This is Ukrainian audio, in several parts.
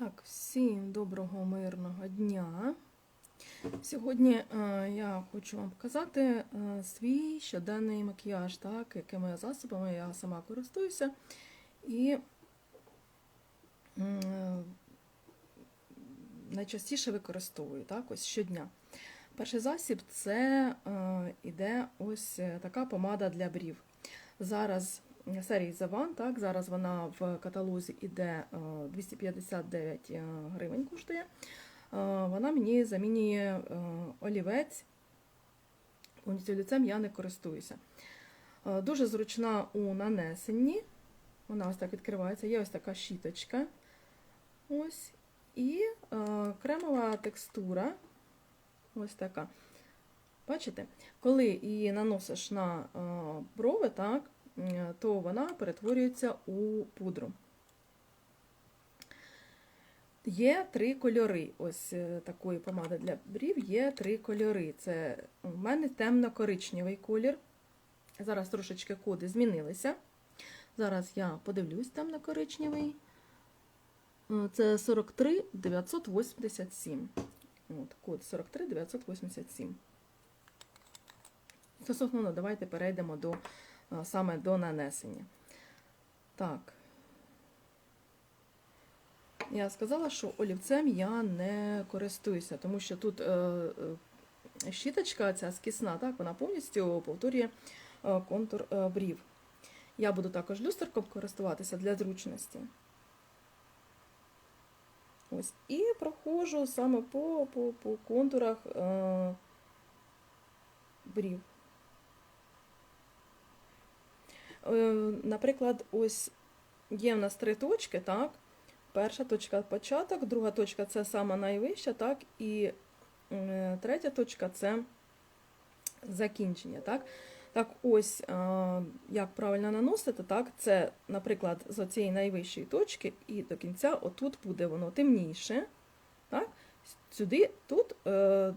Так, всім доброго мирного дня. Сьогодні е, я хочу вам показати е, свій щоденний макіяж, так, якими засобами я сама користуюся і е, найчастіше використовую так, ось щодня. Перший засіб це іде ось така помада для брів. Зараз серії Заван, так, зараз вона в каталозі іде е, 259 е, гривень коштує. Е, Вона мені замінює е, олівець. Олівцем я не користуюся. Е, Дуже зручна у нанесенні. Вона ось так відкривається. Є ось така щіточка. Ось. І е, кремова текстура. Ось така. Бачите? Коли її наносиш на е, брови, так, е, то вона перетворюється у пудру. Є три кольори. Ось е, такої помади для брів є три кольори. Це у мене темно-коричневий колір. Зараз трошечки коди змінилися. Зараз я подивлюсь темно-коричневий. Е, Це 43 987. От, код 43 987. Стосовно, ну, давайте перейдемо до, саме до нанесення. Так. Я сказала, що олівцем я не користуюся, тому що тут е, е, щіточка ця скісна, так, вона повністю повторює е, контур брів. Я буду також люстерком користуватися для зручності. Ось. І проходжу саме по, по, по контурах е, брів. Е, наприклад, ось є в нас три точки, так? Перша точка початок, друга точка це сама найвища, так? І е, третя точка це закінчення. Так, так ось, е, як правильно наносити, так? Це, наприклад, з цієї найвищої точки і до кінця, отут буде воно темніше. Так? Сюди, тут, е,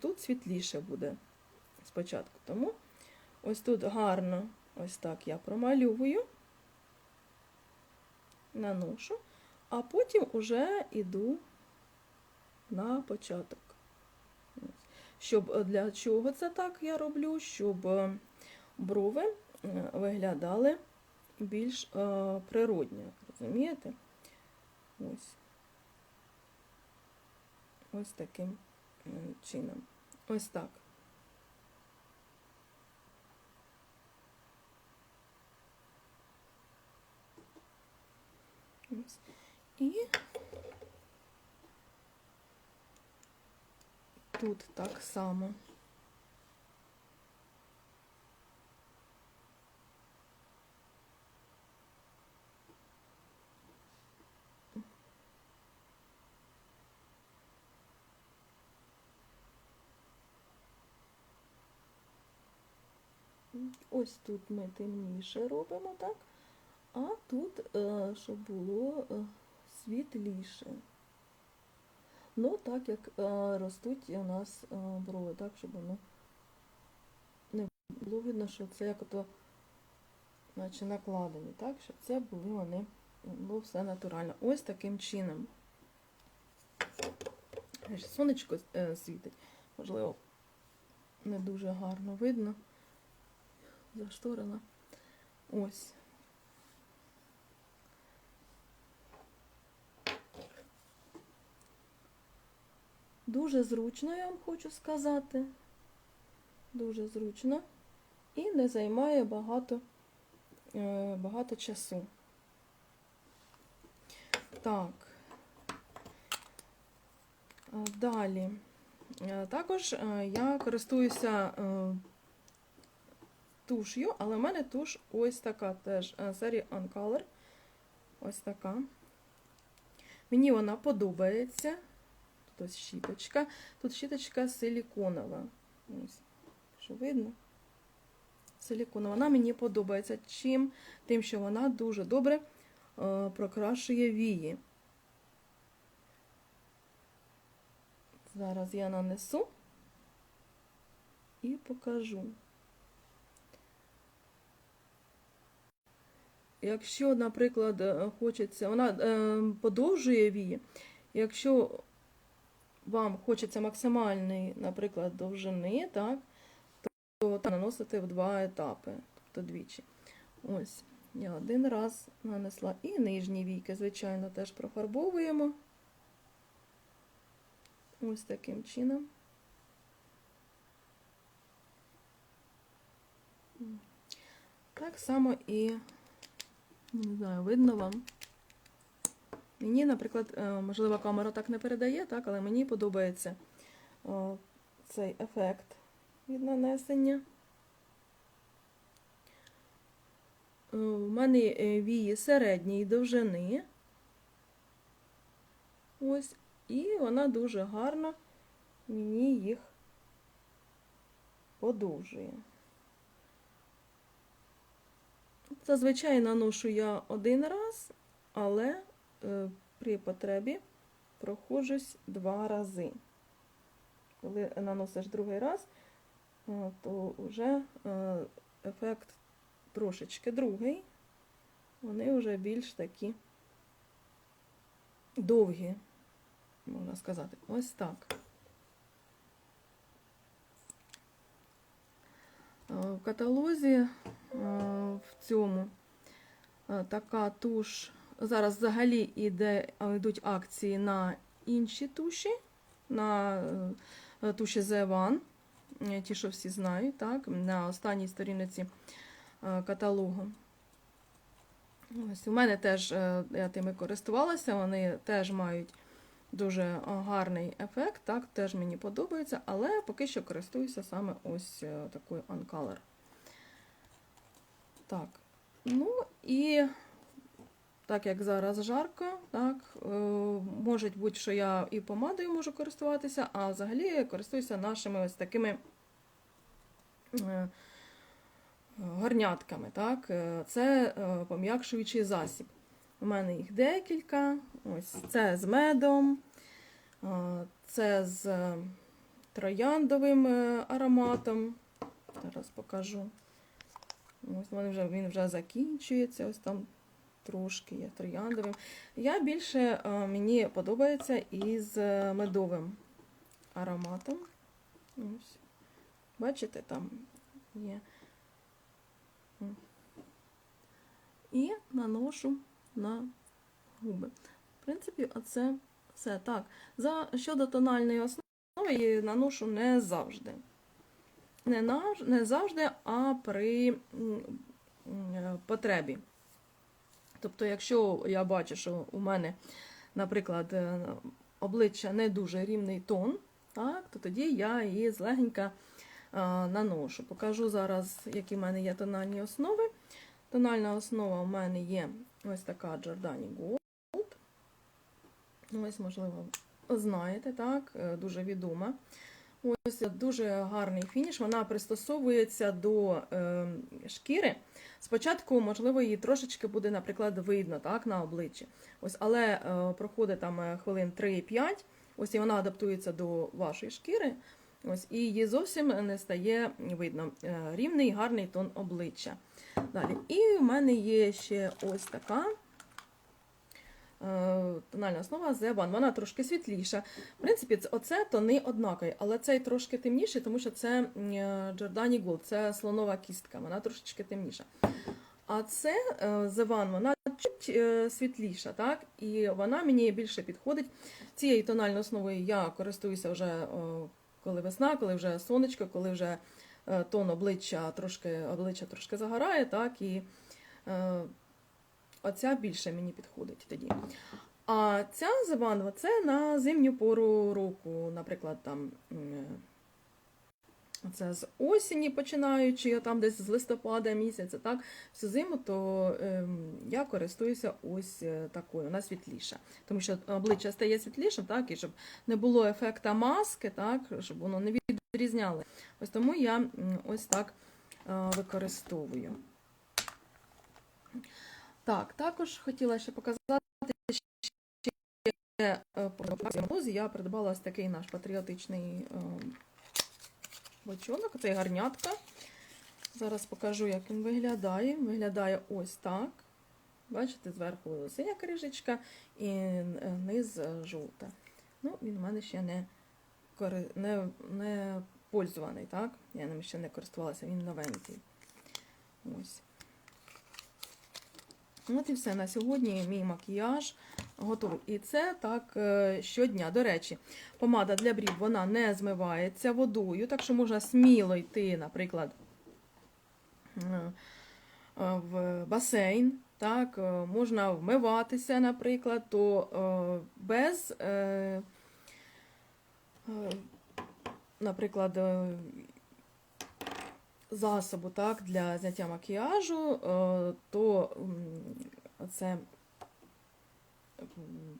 тут світліше буде спочатку. Тому ось тут гарно, ось так я промалюю, наношу, а потім уже йду на початок. Щоб е, для чого це так я роблю? Щоб е, брови е, виглядали більш природньо, розумієте? Ось. Ось таким чином. Ось так. Ось. І тут так само. Ось тут ми темніше робимо, так? А тут, е, щоб було е, світліше. Ну, так як е, ростуть у нас брови, так, щоб воно не було видно, що це як ото, наче накладені, так, щоб це були вони, було все натурально. Ось таким чином. Сонечко світить, можливо, не дуже гарно видно. Зашторила. Ось. Дуже зручно, я вам хочу сказати. Дуже зручно. І не займає багато, е, багато часу. Так. Е, Далі. Е, Також я користуюся туш'ю, але в мене туш ось така теж серії Uncolor. Ось така. Мені вона подобається. Ось щіточка. Тут щіточка силіконова. Ось, що видно? Силіконова. Вона мені подобається. Чим? Тим, що вона дуже добре е, прокрашує вії. Зараз я нанесу і покажу. якщо, наприклад, е, хочеться, вона е, подовжує вії, якщо вам хочеться максимальної, наприклад, довжини, так, то наносити в два етапи, тобто двічі. Ось, я один раз нанесла і нижні війки, звичайно, теж профарбовуємо. Ось таким чином. Так само і, не знаю, видно вам. Мені, наприклад, е, можливо, камера так не передає, так, але мені подобається цей ефект від нанесення. Е, У мене е, вії середньої довжини. Ось, і вона дуже гарно мені їх подовжує. Зазвичай наношу я один раз, але е, при потребі проходжусь два рази. Коли наносиш другий раз, е, то вже е, ефект трошечки другий. Вони вже більш такі довгі, можна сказати. Ось так. Е, В каталозі е, в цьому е, така туш. Зараз взагалі іде, е, йдуть акції на інші туші, на е, туші The One, е, ті, що всі знають, так, на останній сторінці каталогу. Ось, у мене теж я тими користувалася, вони теж мають дуже гарний ефект, так, теж мені подобається, але поки що користуюся саме ось такою Uncolor. Так, ну і так як зараз жарко, так, е, може бути, що я і помадою можу користуватися, а взагалі я користуюся нашими ось такими е, горнятками. Так? Е, Це пом'якшуючий засіб. У мене їх декілька. Ось це з медом, це з трояндовим ароматом. Зараз покажу. Ось вони вже, він вже закінчується. Ось там трошки є трояндовим. Я більше е, мені подобається із е, медовим ароматом. Ось. Бачите, там є. І наношу на губи. В принципі, оце все. Так, за, щодо тональної основи, її наношу не завжди. Не, нав, не завжди, а при е, потребі. Тобто, якщо я бачу, що у мене, наприклад, е, обличчя не дуже рівний тон, так, то тоді я її злегенька е, наношу. Покажу зараз, які в мене є тональні основи. Тональна основа у мене є ось така Giordani Gold. Ось, можливо, знаєте, так, е, дуже відома. Ось дуже гарний фініш. Вона пристосовується до е, шкіри. Спочатку, можливо, її трошечки буде, наприклад, видно так, на обличчі. Ось, але е, проходить там е, хвилин 3-5, ось і вона адаптується до вашої шкіри. Ось, і її зовсім не стає видно. Е, рівний гарний тон обличчя. Далі. І в мене є ще ось така тональна основа One. Вона трошки світліша. В принципі, це- оце тони однакові, але цей трошки темніший, тому що це е, Giordani Gold, це слонова кістка, вона трошечки темніша. А це е, The One, вона чуть е, світліша, так? І вона мені більше підходить. Цією тональною основою я користуюся вже коли весна, коли вже сонечко, коли вже е, тон обличчя трошки, обличчя трошки загорає, так? І е, оця більше мені підходить тоді. А ця зебанова це на зимню пору року, наприклад, там. Це з осені починаючи, там десь з листопада місяця, так, всю зиму, то ем, я користуюся ось е, такою, вона світліша. Тому що обличчя стає світлішим, так, і щоб не було ефекта маски, так, щоб воно не відрізняло. Ось тому я ось так е, використовую. Так, також хотіла ще показати, ще е, я придбала ось такий наш патріотичний е, бочонок, це гарнятка. Зараз покажу, як він виглядає. Виглядає ось так. Бачите, зверху синя кришечка і е, низ жовта. Ну, він в мене ще не, не, не пользуваний, так? Я ним ще не користувалася, він новенький. Ось. От і все. На сьогодні мій макіяж готовий. І це так е, щодня. До речі, помада для брів вона не змивається водою, так що можна сміло йти, наприклад, е, е, в басейн. Так, можна вмиватися, наприклад, то без, наприклад, засобу так, для зняття макіяжу, то це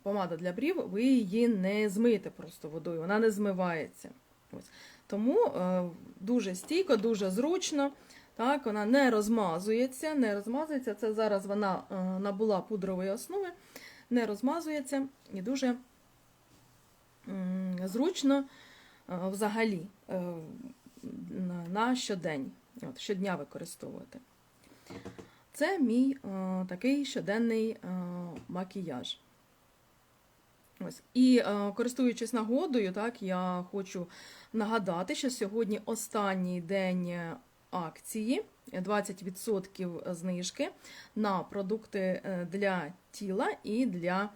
помада для брів, ви її не змиєте просто водою, вона не змивається. Ось. Тому е, дуже стійко, дуже зручно. Так, вона не розмазується, не розмазується. Це зараз вона е, набула пудрової основи, не розмазується і дуже зручно е, взагалі на щодень. От, щодня використовувати. Це мій е, такий щоденний е, макіяж. Ось. І е, користуючись нагодою, так, я хочу нагадати, що сьогодні останній день акції 20% знижки на продукти для тіла і для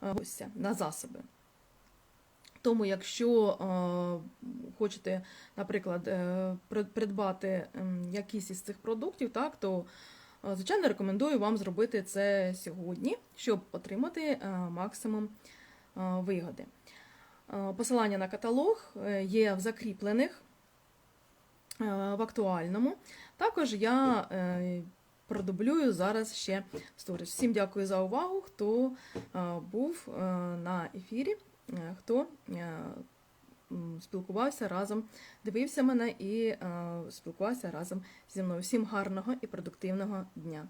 гостя, на засоби. Тому, якщо хочете, наприклад, придбати якийсь із цих продуктів, так, то, звичайно, рекомендую вам зробити це сьогодні, щоб отримати е, максимум е, вигоди. Е, Посилання на каталог е, є в закріплених е, в актуальному. Також я е, продублюю зараз ще сторіс. Всім дякую за увагу, хто е, був е, на ефірі, е, хто е, спілкувався разом, дивився мене і е, спілкувався разом зі мною. Всім гарного і продуктивного дня!